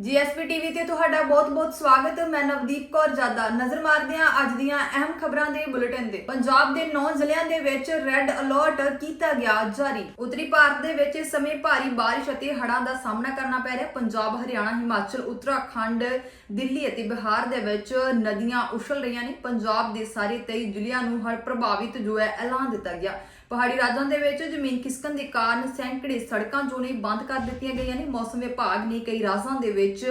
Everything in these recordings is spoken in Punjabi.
ਜੀਐਸਪੀ ਟੀਵੀ ਤੇ ਤੁਹਾਡਾ ਬਹੁਤ-ਬਹੁਤ ਸਵਾਗਤ। ਮੈਂ ਨਵਦੀਪ ਕੌਰ ਜਾਦਾ। ਨਜ਼ਰ ਮਾਰਦੇ ਹਾਂ ਅੱਜ ਦੀਆਂ ਅਹਿਮ ਖਬਰਾਂ ਦੇ ਬੁਲੇਟਿਨ ਤੇ। ਪੰਜਾਬ ਦੇ 9 ਜ਼ਿਲ੍ਹਿਆਂ ਦੇ ਵਿੱਚ ਰੈੱਡ ਅਲਰਟ ਕੀਤਾ ਗਿਆ ਜਾਰੀ। ਉੱਤਰੀ ਭਾਰਤ ਦੇ ਵਿੱਚ ਇਸ ਸਮੇਂ ਭਾਰੀ ਬਾਰਿਸ਼ ਅਤੇ ਹੜ੍ਹਾਂ ਦਾ ਸਾਹਮਣਾ ਕਰਨਾ ਪੈ ਰਿਹਾ। ਪੰਜਾਬ, ਹਰਿਆਣਾ, ਹਿਮਾਚਲ, ਉੱਤਰਾਖੰਡ, ਦਿੱਲੀ ਅਤੇ ਬਿਹਾਰ ਦੇ ਵਿੱਚ ਨਦੀਆਂ ਉਛਲ ਰਹੀਆਂ ਨੇ। ਪੰਜਾਬ ਦੇ ਸਾਰੇ 23 ਜ਼ਿਲ੍ਹਿਆਂ ਨੂੰ ਹੜ੍ਹ ਪ੍ਰਭਾਵਿਤ ਜੋ ਹੈ ਐਲਾਨ ਦਿੱਤਾ ਗਿਆ। ਪਹਾੜੀ ਰਾਜਾਂ ਦੇ ਵਿੱਚ ਜ਼ਮੀਨ ਖਿਸਕਣ ਦੇ ਕਾਰਨ ਸੈਂਕੜੇ ਸੜਕਾਂ ਜੋ ਨੇ ਬੰਦ ਕਰ ਦਿੱਤੀਆਂ ਗਈਆਂ ਨੇ। ਮੌਸਮ ਵਿਭਾਗ ਨੇ ਕਈ ਰਾਜਾਂ ਦੇ ਵਿੱਚ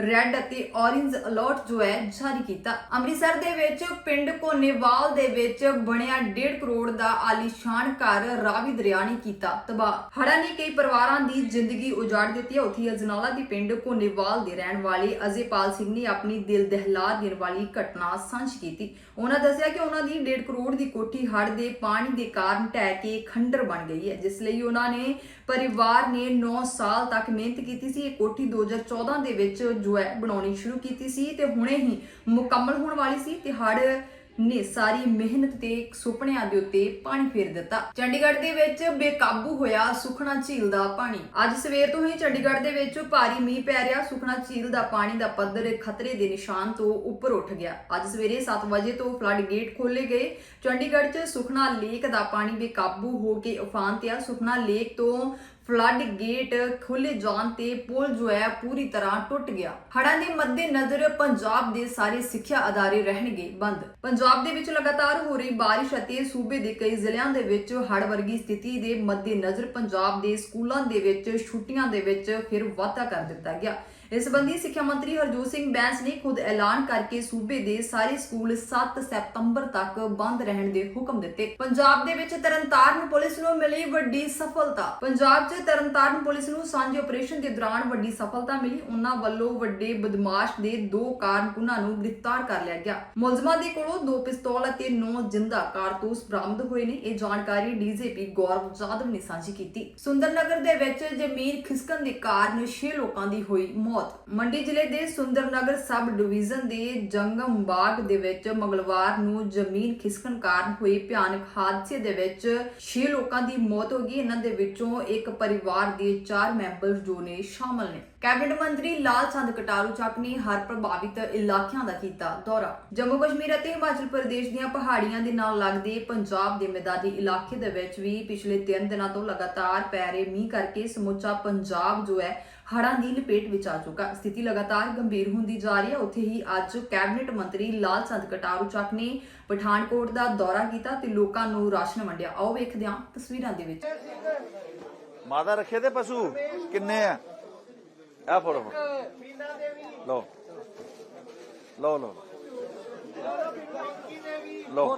ਰੈੱਡ ਅਤੇ ਔਰੇਂਜ ਅਲਰਟ ਜੋ ਹੈ ਜਾਰੀ ਕੀਤਾ। ਅੰਮ੍ਰਿਤਸਰ ਦੇ ਵਿੱਚ ਪਿੰਡ ਕੋਨੇਵਾਲ ਦੇ ਵਿੱਚ ਬਣਿਆ 1.5 ਕਰੋੜ ਦਾ ਆਲੀਸ਼ਾਨ ਘਰ ਰਾਵੀ ਦਰਿਆ ਨੇ ਕੀਤਾ ਤਬਾਹ। ਹੜ੍ਹਾਂ ਨੇ ਕਈ ਪਰਿਵਾਰਾਂ ਦੀ ਜ਼ਿੰਦਗੀ ਉਜਾੜ ਦਿੱਤੀ ਹੈ। ਉੱਥੇ ਅਜਨਾਲਾ ਦੇ ਪਿੰਡ ਕੋਨੇਵਾਲ ਦੇ ਰਹਿਣ ਵਾਲੇ ਅਜੇਪਾਲ ਸਿੰਘ ਨੇ ਆਪਣੀ ਦਿਲ ਦਹਿਲਾ ਦੇਣ ਵਾਲੀ ਘਟਨਾ ਸਾਂਝੀ ਕੀਤੀ। ਉਹਨਾਂ ਦੱਸਿਆ ਕਿ ਉਹਨਾਂ ਦੀ 1.5 ਕਰੋੜ ਦੀ ਕੋਠੀ ਹੜ੍ਹ ਦੇ ਪਾਣੀ ਦੇ ਕਾਰਨ ਢਹਿ ਕੇ ਖੰਡਰ ਬਣ ਗਈ ਹੈ, ਜਿਸ ਲਈ ਉਹਨਾਂ ਨੇ ਪਰਿਵਾਰ ਨੇ 9 ਸਾਲ ਤੱਕ ਮਿਹਨਤ ਕੀਤੀ ਸੀ। ਇਹ ਕੋਠੀ 2014 ਦੇ ਵਿੱਚ ਜੋ ਹੈ ਬਣਾਉਣੀ ਸ਼ੁਰੂ ਕੀਤੀ ਸੀ ਤੇ ਹੁਣੇ ਹੀ ਮੁਕੰਮਲ ਹੋਣ ਵਾਲੀ ਸੀ ਤੇ ਹੜ੍ਹ ਨੇ ਸਾਰੀ ਮਿਹਨਤ ਤੇ ਸੁਪਨਿਆਂ ਦੇ ਉੱਤੇ ਪਾਣੀ ਫੇਰ ਦਿੱਤਾ। ਚੰਡੀਗੜ੍ਹ ਦੇ ਵਿੱਚ ਬੇਕਾਬੂ ਹੋਇਆ ਸੁਖਣਾ ਝੀਲ ਦਾ ਪਾਣੀ। ਅੱਜ ਸਵੇਰ ਤੋਂ ਹੀ ਚੰਡੀਗੜ੍ਹ ਦੇ ਵਿੱਚ ਭਾਰੀ ਮੀਂਹ ਪੈ ਰਿਹਾ। ਸੁਖਣਾ ਝੀਲ ਦਾ ਪਾਣੀ ਦਾ ਪੱਧਰ ਖਤਰੇ ਦੇ ਨਿਸ਼ਾਨ ਤੋਂ ਉੱਪਰ ਉੱਠ ਗਿਆ। ਅੱਜ ਸਵੇਰੇ 7 ਵਜੇ ਤੋਂ ਫਲੱਡ ਗੇਟ ਖੋਲੇ ਗਏ। ਚੰਡੀਗੜ੍ਹ 'ਚ ਸੁਖਣਾ ਲੇਕ ਦਾ ਪਾਣੀ ਬੇਕਾਬੂ ਹੋ ਕੇ ਉਫਾਨ ਤੇ ਆ। ਸੁਖਣਾ ਲੇਕ ਤੋਂ ਫਲੱਡ ਗੇਟ ਖੁੱਲੇ ਜਾਣ ਤੇ ਪੁਲ ਜੋ ਹੈ ਪੂਰੀ ਤਰ੍ਹਾਂ ਟੁੱਟ ਗਿਆ। ਹੜ੍ਹਾਂ ਦੇ ਮੱਦੇ ਨਜ਼ਰ ਪੰਜਾਬ ਦੇ ਸਾਰੇ ਸਿੱਖਿਆ ਅਦਾਰੇ ਰਹਿਣਗੇ ਬੰਦ। ਪੰਜਾਬ ਦੇ ਵਿੱਚ ਲਗਾਤਾਰ ਹੋ ਰਹੀ ਬਾਰਿਸ਼ ਅਤੇ ਸੂਬੇ ਦੇ ਕਈ ਜ਼ਿਲ੍ਹਿਆਂ ਦੇ ਵਿੱਚ ਹੜ੍ਹ ਵਰਗੀ ਸਥਿਤੀ ਦੇ ਮੱਦੇ ਨਜ਼ਰ ਪੰਜਾਬ ਦੇ ਸਕੂਲਾਂ ਦੇ ਵਿੱਚ ਛੁੱਟੀਆਂ ਦੇ ਵਿੱਚ ਫਿਰ ਵਾਧਾ ਕਰ ਦਿੱਤਾ ਗਿਆ। ਇਸ ਸੰਬੰਧੀ ਸਿੱਖਿਆ ਮੰਤਰੀ ਹਰਜੋਤ ਸਿੰਘ ਬੈਂਸ ਨੇ ਖੁਦ ਐਲਾਨ ਕਰਕੇ ਸੂਬੇ ਦੇ ਸਾਰੇ ਸਕੂਲ 7 ਸਤੰਬਰ ਤੱਕ ਬੰਦ ਰਹਿਣ ਦੇ ਹੁਕਮ ਦਿੱਤੇ। ਪੰਜਾਬ ਦੇ ਵਿੱਚ ਤਰਨਤਾਰਨ ਪੁਲਿਸ ਨੂੰ ਮਿਲੀ ਵੱਡੀ ਸਫਲਤਾ। ਪੰਜਾਬ 'ਚ ਤਰਨਤਾਰਨ ਪੁਲਿਸ ਨੂੰ ਸਾਂਝੇ ਆਪਰੇਸ਼ਨ ਦੇ ਦੌਰਾਨ ਵੱਡੀ ਸਫਲਤਾ ਮਿਲੀ। ਉਹਨਾਂ ਵੱਲੋਂ ਵੱਡੇ ਬਦਮਾਸ਼ ਦੇ ਦੋ ਕਾਰਕੁਨਾਂ ਨੂੰ ਗ੍ਰਿਫਤਾਰ ਕਰ ਲਿਆ ਗਿਆ। ਮੁਲਜ਼ਮਾਂ ਦੇ ਕੋਲੋਂ ਦੋ ਪਿਸਤੌਲ ਅਤੇ 9 ਜਿੰਦਾ ਕਾਰਤੂਸ ਬਰਾਮਦ ਹੋਏ ਨੇ। ਇਹ ਜਾਣਕਾਰੀ ਡੀਜੀਪੀ ਗੌਰਵ ਜਾਦਵ ਨੇ ਸਾਂਝੀ ਕੀਤੀ। ਸੁੰਦਰਨਗਰ ਦੇ ਵਿੱਚ ਜ਼ਮੀਨ ਖਿਸਕਣ ਦੇ ਕਾਰਨ 6 ਲੋਕਾਂ ਦੀ ਹੋਈ ਮੌਤ। ਮੌਤ। ਮੰਡੀ ਜ਼ਿਲ੍ਹੇ ਦੇ ਸੁੰਦਰਨਗਰ ਸਬ ਡਿਵੀਜ਼ਨ ਦੇ ਜੰਗਮ ਬਾਗ ਦੇ ਵਿੱਚ ਮੰਗਲਵਾਰ ਨੂੰ ਜ਼ਮੀਨ ਖਿਸਕਣ ਕਾਰਨ ਹੋਏ ਭਿਆਨਕ ਹਾਦਸੇ ਦੇ ਵਿੱਚ 6 ਲੋਕਾਂ ਦੀ ਮੌਤ ਹੋ ਗਈ। ਇਹਨਾਂ ਦੇ ਵਿੱਚੋਂ ਇੱਕ ਪਰਿਵਾਰ ਦੇ 4 ਮੈਂਬਰ ਜੋ ਨੇ ਸ਼ਾਮਲ ਨੇ। ਕੈਬਨਿਟ ਮੰਤਰੀ ਲਾਲ ਚੰਦ ਕਟਾਰੂ ਚੱਕ ਨੇ ਹਰ ਪ੍ਰਭਾਵਿਤ ਇਲਾਕਿਆਂ ਦਾ ਕੀਤਾ ਦੌਰਾ। ਜੰਮੂ ਕਸ਼ਮੀਰ ਅਤੇ ਹਿਮਾਚਲ ਪ੍ਰਦੇਸ਼ ਦੀਆਂ ਪਹਾੜੀਆਂ ਦੇ ਨਾਲ ਲੱਗਦੇ ਪੰਜਾਬ ਦੇ ਮੈਦਾਨੀ ਇਲਾਕੇ ਦੇ ਵਿੱਚ ਵੀ ਪਿਛਲੇ 3 ਦਿਨਾਂ ਤੋਂ ਲਗਾਤਾਰ ਪੈ ਰਹੇ ਮੀਂਹ ਕਰਕੇ ਸਮੁੱਚਾ ਪੰਜਾਬ ਜੋ ਹੈ, ਹੜ੍ਹਾਂ ਦੀ ਲਪੇਟ ਵਿੱਚ ਆ ਚੁੱਕਾ। ਸਥਿਤੀ ਲਗਾਤਾਰ ਗੰਭੀਰ ਹੁੰਦੀ ਜਾ ਰਹੀ ਹੈ। ਉੱਥੇ ਹੀ ਅੱਜ ਕੈਬਨਿਟ ਮੰਤਰੀ ਲਾਲ ਚੰਦ ਕਟਾਰੂ ਚੱਕ ਨੇ ਪਠਾਨਕੋਟ ਦਾ ਦੌਰਾ ਕੀਤਾ ਤੇ ਲੋਕਾਂ ਨੂੰ ਰਾਸ਼ਨ ਵੰਡਿਆ। ਆਓ ਵੇਖਦੇ ਹਾਂ ਤਸਵੀਰਾਂ ਦੇ ਵਿੱਚ। ਮਾਤਾ ਰੱਖੇ ਤੇ ਪਸ਼ੂ, ਕਿੰਨੇ ਆ? ਆ ਫੜੋ। ਲਓ। ਲਓ ਲਓ ਲਓ। ਲਓ।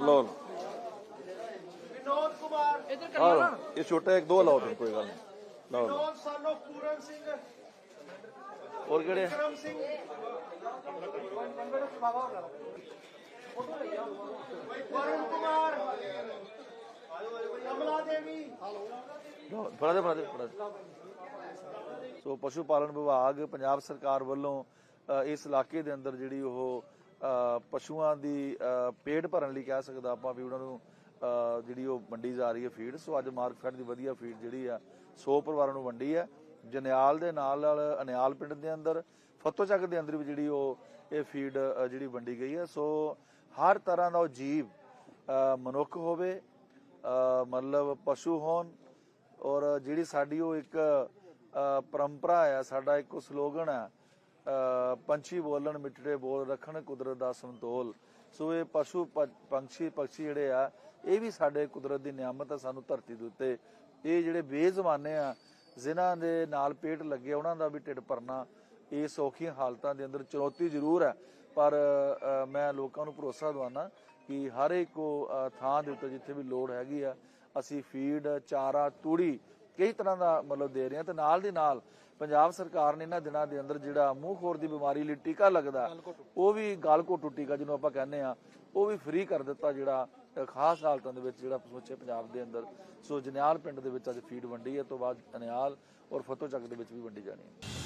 ਲਓ ਵਿਨੋਦ ਕੁਮਾਰ। ਇਧਰ ਆਹ ਲਓ। ਇਹ ਛੋਟਾ ਇੱਕ ਦੋ ਲਾਓ ਤੁਸੀਂ ਕੋਈ ਗੱਲ ਨਹੀਂ। ਲਓ ਵਿਨੋਦ ਸਾਨੋ ਪੂਰਨ ਸਿੰਘ। ਹੋਰ ਕਿਹੜੇ? ਕਰਮ ਸਿੰਘ। ਵਰੁਣ ਕੁਮਾਰ। ਕਮਲਾ ਦੇਵੀ ਫੜਾ ਦੇ ਫੜਾ ਦੇ ਫੜਾ ਦੇ। ਸੋ ਪਸ਼ੂ ਪਾਲਣ ਵਿਭਾਗ ਪੰਜਾਬ ਸਰਕਾਰ ਵੱਲੋਂ ਇਸ ਇਲਾਕੇ ਦੇ ਅੰਦਰ ਜਿਹੜੀ ਉਹ ਪਸ਼ੂਆਂ ਦੀ ਪੇਟ ਭਰਨ ਲਈ ਕਹਿ ਸਕਦਾ ਆਪਾਂ ਵੀ ਉਹਨਾਂ ਨੂੰ ਜਿਹੜੀ ਉਹ ਵੰਡੀ ਜਾ ਰਹੀ ਹੈ ਫੀਡ। ਸੋ ਅੱਜ ਮਾਰਕਫੈਟ ਦੀ ਵਧੀਆ ਫੀਡ ਜਿਹੜੀ ਆ 100 ਪਰਿਵਾਰਾਂ ਨੂੰ ਵੰਡੀ ਹੈ। ਜਨਿਆਲ ਦੇ ਨਾਲ ਨਾਲ ਅਨਿਆਲ ਪਿੰਡ ਦੇ ਅੰਦਰ ਫਤੋਚੱਕ ਦੇ ਅੰਦਰ ਵੀ ਜਿਹੜੀ ਉਹ, ਇਹ ਫੀਡ ਜਿਹੜੀ ਵੰਡੀ ਗਈ ਹੈ। ਸੋ ਹਰ ਤਰ੍ਹਾਂ ਦਾ ਉਹ ਜੀਵ ਮਨੁੱਖ ਹੋਵੇ ਮਤਲਬ ਪਸ਼ੂ ਹੋਣ ਔਰ ਜਿਹੜੀ ਸਾਡੀ ਉਹ ਇੱਕ ਪਰੰਪਰਾ ਹੈ ਸਾਡਾ ਇੱਕ ਸਲੋਗਨ ਹੈ ਪੰਛੀ ਬੋਲਣ ਮਿੱਠੜੇ ਬੋਲ ਰੱਖਣ ਕੁਦਰਤ ਦਾ ਸੰਤੋਲ। ਸੋ ਇਹ ਪਸ਼ੂ ਪ- ਪੰਛੀ ਪੰਛੀ ਜਿਹੜੇ ਆ, ਇਹ ਵੀ ਸਾਡੇ ਕੁਦਰਤ ਦੀ ਨਿਆਮਤ ਆ, ਸਾਨੂੰ ਧਰਤੀ ਦੇ ਉੱਤੇ। ਇਹ ਜਿਹੜੇ ਬੇਜ਼ਮਾਨੇ ਆ, ਜਿਨ੍ਹਾਂ ਦੇ ਨਾਲ ਪੇਟ ਲੱਗੇ ਉਹਨਾਂ ਦਾ ਵੀ ਢਿੱਡ ਭਰਨਾ ਇਹ ਸੌਖੀਆਂ ਹਾਲਤਾਂ ਦੇ ਅੰਦਰ ਚੁਣੌਤੀ ਜ਼ਰੂਰ ਹੈ ਪਰ ਮੈਂ ਲੋਕਾਂ ਨੂੰ ਭਰੋਸਾ ਦਵਾਨਾ ਕਿ ਹਰ ਇੱਕ ਥਾਂ ਦੇ ਉੱਤੇ ਜਿੱਥੇ ਵੀ ਲੋੜ ਹੈਗੀ ਆ ਅਸੀਂ ਫੀਡ ਚਾਰਾ ਤੂੜੀ ਕਈ ਤਰ੍ਹਾਂ ਦਾ ਮਤਲਬ ਦੇ ਰਹੇ ਹਾਂ ਤੇ ਨਾਲ ਦੀ ਨਾਲ ਪੰਜਾਬ ਸਰਕਾਰ ਨੇ ਇਹਨਾਂ ਦਿਨਾਂ ਦੇ ਅੰਦਰ ਜਿਹੜਾ ਮੂੰਹ ਖੋਰ ਦੀ ਬਿਮਾਰੀ ਲਈ ਟੀਕਾ ਲੱਗਦਾ ਉਹ ਵੀ ਗਾਲਕੋਟੂ ਟੀਕਾ ਜਿਹਨੂੰ ਆਪਾਂ ਕਹਿੰਦੇ ਆ ਉਹ ਵੀ ਫ੍ਰੀ ਕਰ ਦਿੱਤਾ ਜਿਹੜਾ ਖਾਸ ਹਾਲਤਾਂ ਦੇ ਵਿੱਚ ਜਿਹੜਾ ਸਮੁੱਚੇ ਪੰਜਾਬ ਦੇ ਅੰਦਰ। ਸੋ ਜਨਿਆਲ ਪਿੰਡ ਦੇ ਵਿੱਚ ਅੱਜ ਫੀਡ ਵੰਡੀ ਹੈ ਤੋਂ ਬਾਅਦ ਅਨਿਆਲ ਔਰ ਫਤੋਚੱਕ ਦੇ ਵਿੱਚ ਵੀ ਵੰਡੀ ਜਾਣੀ ਹੈ।